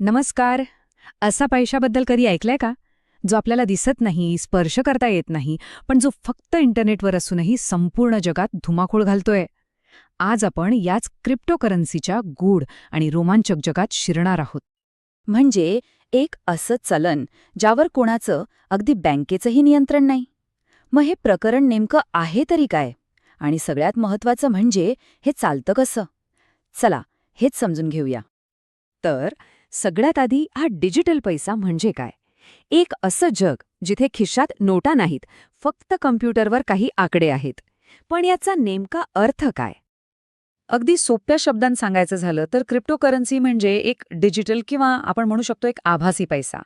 नमस्कार. असा पैशाबद्दल कधी ऐकलंय का? जो आपल्याला दिसत नाही स्पर्श करता येत नाही पण जो फक्त इंटरनेटवर असूनही संपूर्ण जगात धुमाकूळ घालतोय. आज आपण याच क्रिप्टोकरन्सीच्या गूढ आणि रोमांचक जगात शिरणार आहोत. म्हणजे एक असं चलन ज्यावर कोणाचं अगदी बँकेचंही नियंत्रण नाही. मग हे प्रकरण नेमकं आहे तरी काय? आणि सगळ्यात महत्वाचं म्हणजे हे चालतं कसं? चला हेच समजून घेऊया. तर सगळ्यात आधी हा डिजिटल पैसा म्हणजे काय? एक असं जग जिथे खिशात नोटा नाहीत फक्त कम्प्युटरवर काही आकडे आहेत. पण याचा नेमका अर्थ काय? अगदी सोप्या शब्दांत सांगायचं झालं तर क्रिप्टोकरन्सी म्हणजे एक डिजिटल किंवा आपण म्हणू शकतो एक आभासी पैसा.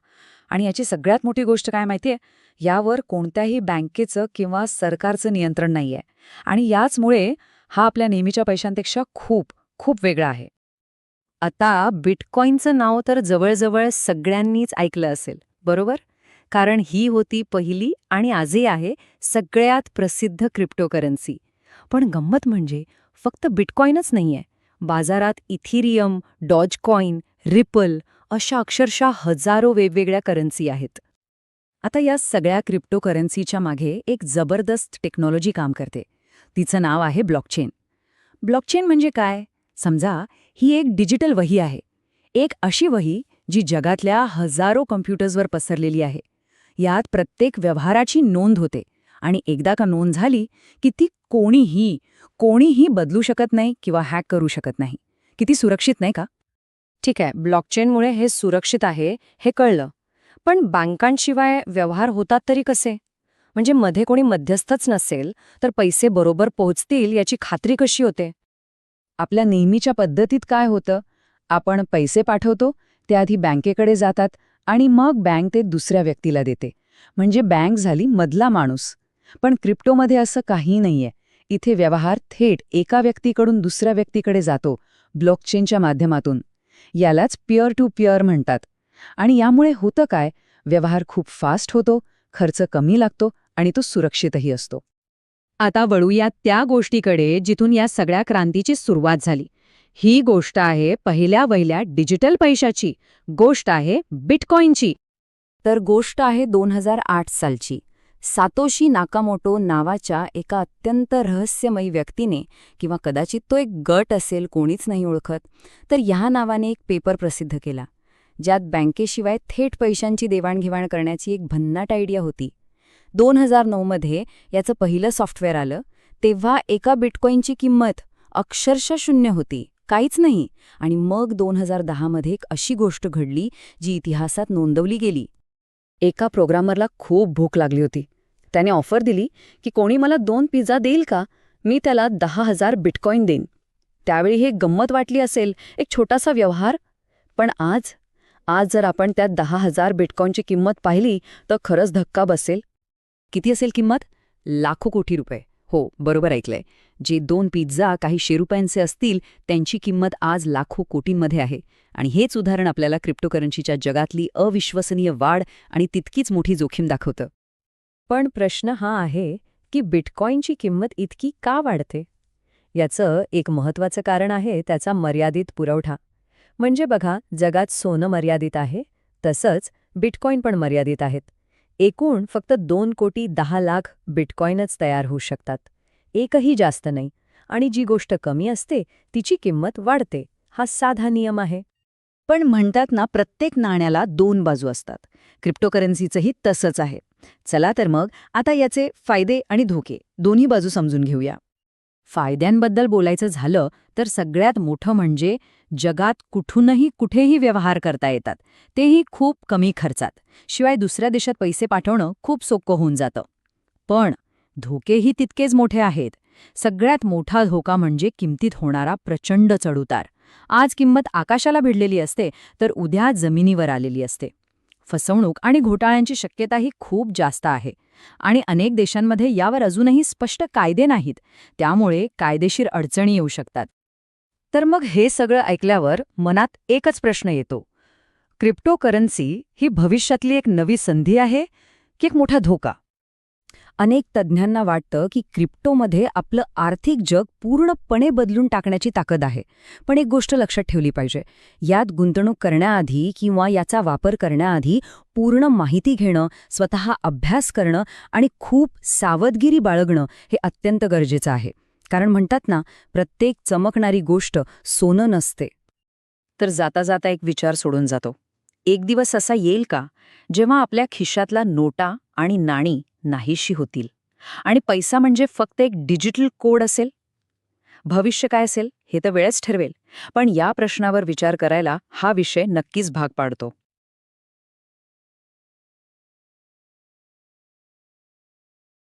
आणि याची सगळ्यात मोठी गोष्ट काय माहितीये? यावर कोणत्याही बँकेचं किंवा सरकारचं नियंत्रण नाहीये. आणि याचमुळे हा आपल्या नेहमीच्या पैशांपेक्षा खूप खूप वेगळा आहे. आता बिटकॉईनचं नाव तर जवळजवळ सगळ्यांनीच ऐकलं असेल बरोबर? कारण ही होती पहिली आणि आजही आहे सगळ्यात प्रसिद्ध क्रिप्टोकरन्सी. पण गंमत म्हणजे फक्त बिटकॉईनच नाहीये. बाजारात इथिरियम डॉजकॉईन रिपल अशा अक्षरशः हजारो वेगवेगळ्या करन्सी आहेत. आता या सगळ्या क्रिप्टोकरन्सीच्या मागे एक जबरदस्त टेक्नॉलॉजी काम करते. तिचं नाव आहे ब्लॉकचेन. ब्लॉकचेन म्हणजे काय? समजा ही एक डिजिटल वही आहे. एक अशी वही जी जगातल्या हजारो कम्प्युटर्सवर पसरलेली आहे. यात प्रत्येक व्यवहाराची नोंद होते आणि एकदा का नोंद झाली की ती कोणीही कोणीही बदलू शकत नाही किंवा हॅक करू शकत नाही. किती सुरक्षित नाही का? ठीक आहे ब्लॉकचेनमुळे हे सुरक्षित आहे हे कळलं. पण बँकांशिवाय व्यवहार होतात तरी कसे? म्हणजे मध्ये कोणी मध्यस्थच नसेल तर पैसे बरोबर पोहोचतील याची खात्री कशी होते? आपल्या नेहमीच्या पद्धतीत काय होतं? आपण पैसे पाठवतो त्याआधी बँकेकडे जातात आणि मग बँक ते दुसऱ्या व्यक्तीला देते. म्हणजे बँक झाली मधला माणूस. पण क्रिप्टोमध्ये असं काही नाहीये. इथे व्यवहार थेट एका व्यक्तीकडून दुसऱ्या व्यक्तीकडे जातो ब्लॉकचेनच्या माध्यमातून. यालाच पिअर टू पिअर म्हणतात. आणि यामुळे होतं काय? व्यवहार खूप फास्ट होतो खर्च कमी लागतो आणि तो सुरक्षितही असतो. आता वळूया त्या गोष्टीकडे जिथून या सगळ्या क्रांतीची सुरुवात झाली. ही गोष्ट आहे पहिल्या वहिल्या डिजिटल पैशाची. गोष्ट आहे बिटकॉईनची तर गोष्ट आहे दोन हजार आठ सालची. सातोशी नाकामोटो नावाच्या एका अत्यंत रहस्यमयी व्यक्तीने किंवा कदाचित तो एक गट असेल कोणीच नाही ओळखत तर ह्या नावाने एक पेपर प्रसिद्ध केला ज्यात बँकेशिवाय थेट पैशांची देवाणघेवाण करण्याची एक भन्नाट आयडिया होती. दोन हजार नऊमध्ये याचं पहिलं सॉफ्टवेअर आलं तेव्हा एका बिटकॉईनची किंमत अक्षरशः शून्य होती काहीच नाही. आणि मग दोन हजार दहामध्ये एक अशी गोष्ट घडली जी इतिहासात नोंदवली गेली. एका प्रोग्रामरला खूप भूक लागली होती. त्याने ऑफर दिली की कोणी मला दोन पिझ्झा देईल का? मी त्याला दहा हजार बिटकॉईन देईन. त्यावेळी हे गंमत वाटली असेल एक छोटासा व्यवहार. पण आज आज जर आपण त्या दहा हजार बिटकॉईनची किंमत पाहिली तर खरंच धक्का बसेल. किती असेल किंमत? लाखो कोटी रुपये. हो बरोबर ऐकलंय. जे दोन पिझ्झा काही शे रुपयांचे असतील त्यांची किंमत आज लाखो कोटींमध्ये आहे. आणि हेच उदाहरण आपल्याला क्रिप्टोकरन्सीच्या जगातली अविश्वसनीय वाढ आणि तितकीच मोठी जोखीम दाखवतं. पण प्रश्न हा आहे की बिटकॉईनची किंमत इतकी का वाढते? याचं एक महत्त्वाचं कारण आहे त्याचा मर्यादित पुरवठा. म्हणजे बघा जगात सोनं मर्यादित आहे तसंच बिटकॉईन पण मर्यादित आहेत. एकूण फक्त दोन कोटी दहा लाख बिटकॉईनच तयार होऊ शकतात. एकही जास्त नाही आणि जी गोष्ट कमी असते तिची किंमत वाढते. हा साधा नियम आहे. पण म्हणतात ना प्रत्येक नाण्याला दोन बाजू असतात. क्रिप्टोकरन्सीचंही तसंच आहे. चला तर मग आता याचे फायदे आणि धोके दोन्ही बाजू समजून घेऊया. फायद्यांबद्दल बोलायचं झालं तर सगळ्यात मोठं म्हणजे जगात कुठूनही कुठेही व्यवहार करता येतात. तेही खूप कमी खर्चात. शिवाय दुसऱ्या देशात पैसे पाठवणं खूप सोपं होऊन जातं. पण धोकेही तितकेच मोठे आहेत. सगळ्यात मोठा धोका म्हणजे किमतीत होणारा प्रचंड चढउतार. आज किंमत आकाशाला भिडलेली असते तर उद्या जमिनीवर आलेली असते. फसवणूक आणि घोटाळ्यांची शक्यताही खूप जास्त आहे. आणि अनेक देशांमध्ये यावर अजूनही स्पष्ट कायदे नाहीत. त्यामुळे कायदेशीर अडचणी येऊ शकतात. तर मग हे सगळं ऐकल्यावर मनात एकच प्रश्न येतो. क्रिप्टोकरन्सी ही भविष्यातली एक नवी संधी आहे की एक मोठा धोका? अनेक तज्ज्ञांना वाटतं की क्रिप्टोमध्ये आपलं आर्थिक जग पूर्णपणे बदलून टाकण्याची ताकद आहे. पण एक गोष्ट लक्षात ठेवली पाहिजे. यात गुंतवणूक करण्याआधी किंवा याचा वापर करण्याआधी पूर्ण माहिती घेणं स्वतः अभ्यास करणं आणि खूप सावधगिरी बाळगणं हे अत्यंत गरजेचं आहे. कारण म्हणतात ना प्रत्येक चमकणारी गोष्ट सोनं नसते. तर जाता जाता एक विचार सोडून जातो. एक दिवस असा येईल का? जेव्हा आपल्या खिशातला नोटा आणि नाणी नाहीशी होतील. आणि पैसा म्हणजे फक्त एक डिजिटल कोड असेल? भविष्य काय असेल हे तर वेळच ठरवेल पण या प्रश्नावर विचार करायला हा विषय नक्कीच भाग पाडतो.